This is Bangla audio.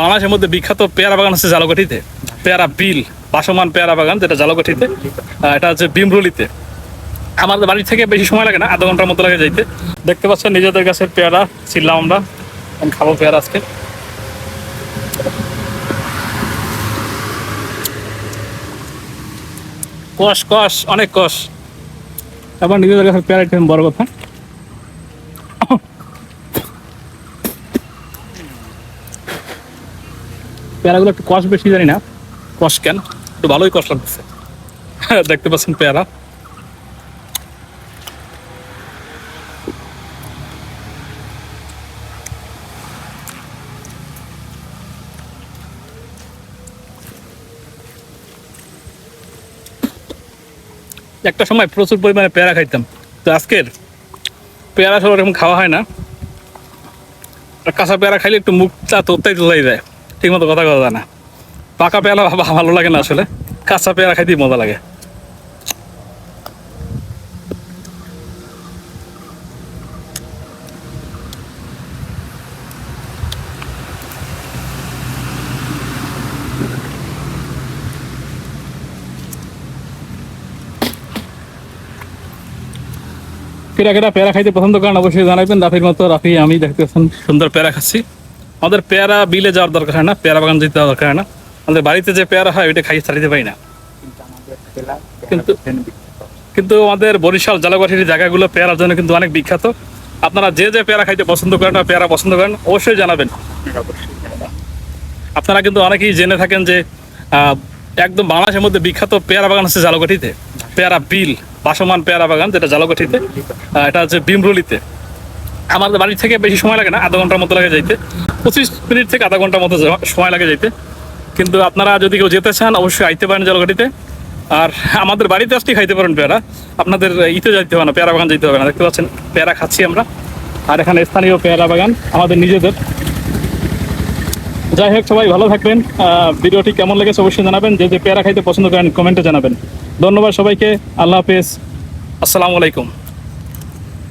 বাংলাদেশের মধ্যে বিখ্যাত পেয়ারা বাগান আছে জালকাঠিতে পেয়ারা বিল, বাসমান পেয়ারা বাগান যেটা জালকাঠিতে এটা হচ্ছে বিমরুলিতে। আমাদের বাড়ি থেকে বেশি সময় লাগে না, আধা ঘণ্টার মতো লাগে যাইতে। দেখতে পাচ্ছেন নিজেদের কাছে পেয়ারা, ছিলাম আমরা। খাব পেয়ারা আজকে। কষ কষ অনেক কষ আবার নিজেদের কাছে পেয়ারা বড় কথা। পেয়ারাগুলো একটু কষ বেশি, জানি না। কষ কেন? একটু ভালোই কষ লাগতেছে। দেখতে পাচ্ছেন পেয়ারা। একটা সময় প্রচুর পরিমাণে পেয়ারা খাইতাম। তো আজকের পেয়ারা সব এরকম খাওয়া হয় না। কাঁচা পেয়ারা খাইলে একটু মুখটা তোরটাই তোলাই যায়। ঠিক মতো কথা কথা না। পাকা পেয়ারা ভা- ভালো লাগে না আসলে। কাঁচা পেয়ারা খাইতেই মজা লাগে। কেটা কেটা পেয়ারা খাইতে পছন্দ করেন অবশ্যই জানাবেন। রাফির মতো রাফি, আমি দেখতে পাচ্ছেন সুন্দর পেয়ারা খাচ্ছি। আমাদের পেয়ারা বিলে যাওয়ার দরকার হয় না পেয়ারা বাগান যেতে দরকার হয় না। আমাদের বাড়িতে যে পেয়ারা হয় ওইটা খাই ছাড়িতে পারি না। কিন্তু কিন্তু আমাদের বরিশাল জালাকাঠির জায়গাগুলো পেয়ারার জন্য কিন্তু অনেক বিখ্যাত। আপনারা যে যে পেয়ারা খাইতে পছন্দ করেন বা পেয়ারা পছন্দ করেন অবশ্যই জানাবেন। আপনারা কিন্তু অনেকেই জেনে থাকেন যে একদম বাংলাদেশের মধ্যে বিখ্যাত পেয়ারা বাগান আছে জালকাঠিতে পেয়ারা বিল বাসমান পেয়ারা বাগান যেটা জালকাঠিতে আহ, এটা হচ্ছে ভীমরুলিতে। আমাদের বাড়ি থেকে বেশি সময় লাগে না, আধা ঘণ্টার মতো লাগে যাইতে। পঁচিশ মিনিট থেকে আধা ঘণ্টার মতো সময় লাগে যাইতে। কিন্তু আপনারা যদি কেউ যেতে চান, অবশ্যই আইতে পারেন জলঘাটিতে আর আমাদের বাড়িতে আসতে খাইতে পারেন পেয়ারা। আপনাদের ইতে যাইতে হবে না, পেয়ারা বাগান যেতে হবে না। দেখতে পাচ্ছেন, পেয়ারা খাচ্ছি আমরা। আর এখানে স্থানীয় পেয়ারা বাগান, আমাদের নিজেদের। যাই হোক, সবাই ভালো থাকবেন। ভিডিওটি কেমন লেগেছে অবশ্যই জানাবেন। যে যে পেয়ারা খাইতে পছন্দ করেন, কমেন্টে জানাবেন। ধন্যবাদ সবাইকে। আল্লাহ হাফেজ। আসসালামু আলাইকুম।